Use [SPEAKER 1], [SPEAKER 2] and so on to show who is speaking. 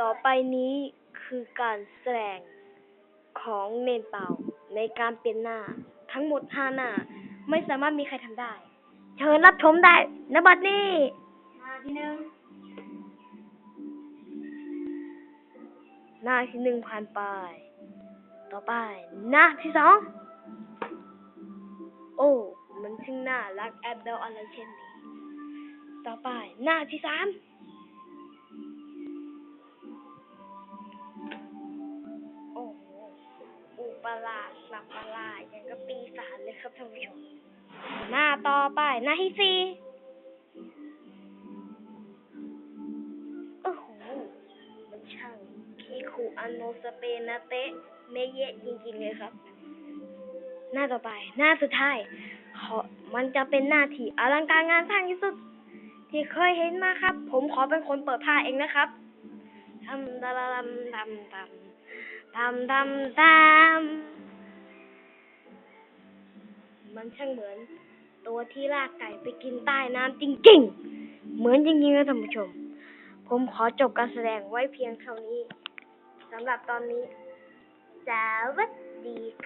[SPEAKER 1] ต่อไปนี้คือการแสดงของเนนเป่าในการเปลี่ยนหน้า ทั้งหมดห้าหน้า ไม่สามารถมีใครทำได้ เชิญรับชมได้นบัดนี้
[SPEAKER 2] มาที่หนึ่ง
[SPEAKER 1] หน้าที่หนึ่งผ่านไป ต่อไป หน้าที่สองโอ้มันช่างน่ารักแอบเดาอะไรเช่นนี้ ต่อไป หน้าที่สาม ปราชสับประหลาดอย่างกับปีศาจเลยครับท่านผู้ชมหน้าต่อไปหน้าที่สี่โอ้โหมันช่างคีคูอันโนสเปนาเตะเมเยะจริงๆเลยครับ หน้าต่อไป หน้าสุดท้ายขอมันจะเป็นหน้าที่อลังการงานสร้างที่สุด ที่เคยเห็นมาครับ ผมขอเป็นคนเปิดผ้าเองนะครับทำตะลำทำทำ ทำทำทำมันช่างเหมือน ตัวที่ลากไก่ไปกินใต้น้ำจริงๆ เหมือนจริงๆนะท่านผู้ชม ผมขอจบการแสดงไว้เพียงเท่านี้สำหรับตอนนี้สวัสดีค่ะ